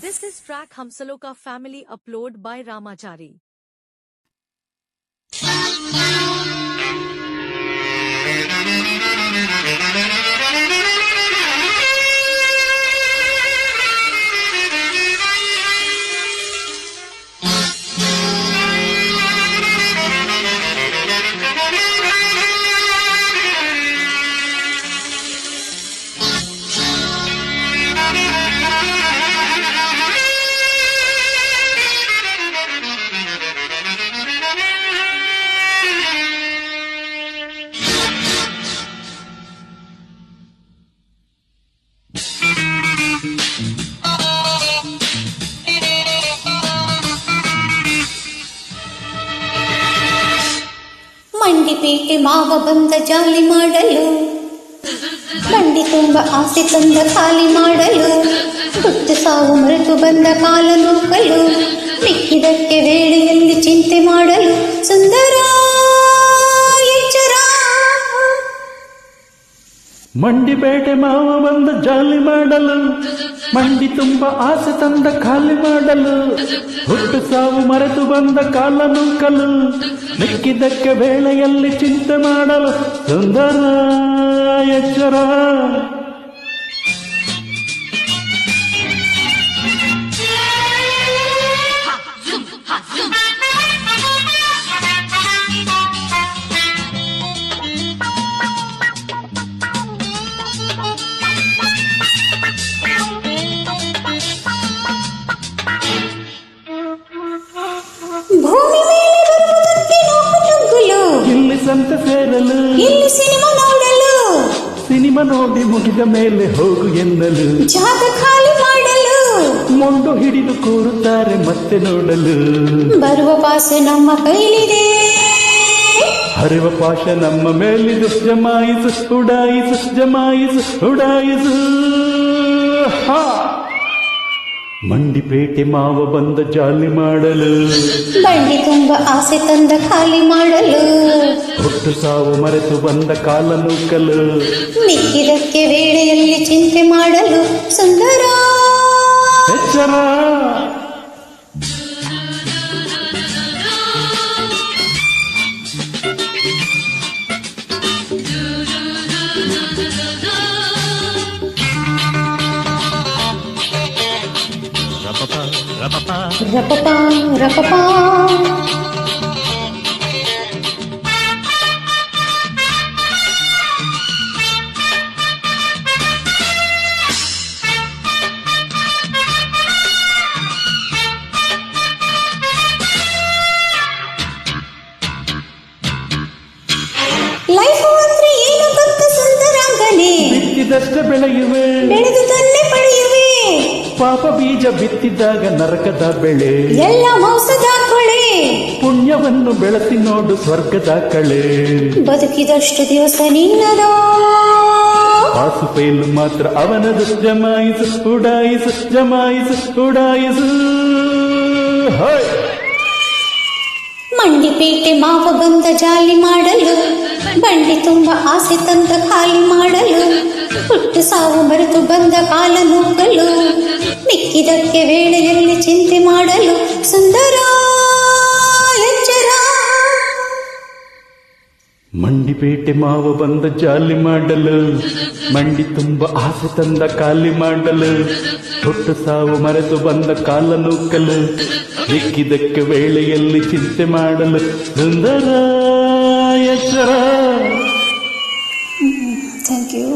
This is track Hamsaloka family upload by Ramachari. Mandipete ಮಾವ ಬಂದ ಜಾಲಿ ಮಾಡಲು ಬಂಡಿ ತುಂಬ ಆಸೆ ತಂದ ಖಾಲಿ ಮಾಡಲು ಹುಟ್ಟು ಸಾವು ಮರೆತು ಬಂದ ಕಾಲ ನೂಕಲು ಮಿಕ್ಕಿದಕ್ಕೆ ವೇಳೆಯಲ್ಲಿ ಚಿಂತೆ ಮಾಡಲು ಸುಂದರ ಎಚ್ಚರ ಮಂಡಿಪೇಟೆ ಮಾವ ಬಂದ ಜಾಲಿ ಮಾಡಲು ಮಂಡಿ ತುಂಬ ಆಸೆ ತಂದ ಖಾಲಿ ಮಾಡಲು. ಹುಟ್ಟು ಸಾವು ಮರೆತು ಬಂದ ಕಾಲ ನೂಕಲು ಮಿಕ್ಕಿದ್ದಕ್ಕೆ ವೇಳೆಯಲ್ಲಿ ಚಿಂತೆ ಮಾಡಲು ಸುಂದರ ಎಚ್ಚರ ಸೇರಲು ಇಲ್ಲಿ ಸಿನಿಮಾ ನೋಡಲು. ಸಿನಿಮಾ ನೋಡಿ ಮುಗಿದ ಮೇಲೆ ಹೋಗು ಎನ್ನಲು. ಜಾಗ ಖಾಲಿ ಮಾಡಲು. ಮೊಂಡು ಹಿಡಿದು ಕೂರುತ್ತಾರೆ ಮತ್ತೆ ನೋಡಲು. ಬರುವ ಪಾಸೆ ನಮ್ಮ ಕೈಲಿದೆ. ಹರಿವ ಪಾಶ ನಮ್ಮ ಮೇಲಿದು. ಜಮಾಯಿಸು ಉಡಾಯಿಸು ಜಮಾಯಿಸು ಉಡಾಯಿಸು. ಹಾ! ಮಂಡಿಪೇಟೆ ಮಾವ ಬಂದ ಜಾಲಿ ಮಾಡಲು. ಬಂಡಿ ತುಂಬ ಆಸೆ ತಂದ ಖಾಲಿ ಮಾಡಲು. ಹುಟ್ಟು ಸಾವು ಮರೆತು ಬಂದ ಕಾಲ ನೂಕಲು ಮಿಕ್ಕಿದಕ್ಕೆ ವೇಳೆಯಲ್ಲಿ ಚಿಂತೆ ಮಾಡಲು ಸುಂದರ ಎಚ್ಚರ ರಪಪ ರಪಪ ಲೈಫ್ ಪಾಪ ಬೀಜ ಬಿತ್ತಿದ್ದಾಗ ನರಕದ ಬೆಳೆ. ಎಲ್ಲ ಮೌಸದ ಕೊಳೆ. ಪುಣ್ಯವನ್ನು ಬೆಳತಿ ನೋಡು ಸ್ವರ್ಗದ ಕಳೆ. ಬದುಕಿದಷ್ಟು ದಿವಸ ನಿನ್ನದ. ಪೈಲು ಮಾತ್ರ ಅವನದು. ಜಮಾಯಿಸು ಉಡಾಯಿಸು ಜಮಾಯಿಸು ಉಡಾಯಿಸು. ಮಂಡಿಪೇಟೆ ಮಾವ ಬಂದ ಜಾಲಿ ಮಾಡಲು ಬಂಡಿ ತುಂಬ ಆಸೆ ತಂದ ಖಾಲಿ ಮಾಡಲು ಹುಟ್ಟು ಸಾವು ಮರೆತು ಬಂದ ಕಾಲ ನೂಕಲು ಮಿಕ್ಕಿದಕ್ಕೆ ವೇಳೆಯಲ್ಲಿ ಚಿಂತೆ ಮಾಡಲು ಸುಂದರ ಎಚ್ಚರ. ಮಂಡಿಪೇಟೆ ಮಾವ ಬಂದ ಜಾಲಿ ಮಾಡಲು ಮಂಡಿ ತುಂಬ ಆಸೆ ತಂದ ಖಾಲಿ ಮಾಡಲು ಹುಟ್ಟು ಸಾವು ಮರೆತು ಬಂದ ಕಾಲ ನೂಕಲು ಸಿಕ್ಕಿದಕ್ಕೆ ವೇಳೆಯಲ್ಲಿ ಚಿಂತೆ ಮಾಡಲು ಸುಂದರ ಎಚ್ಚರ. Thank you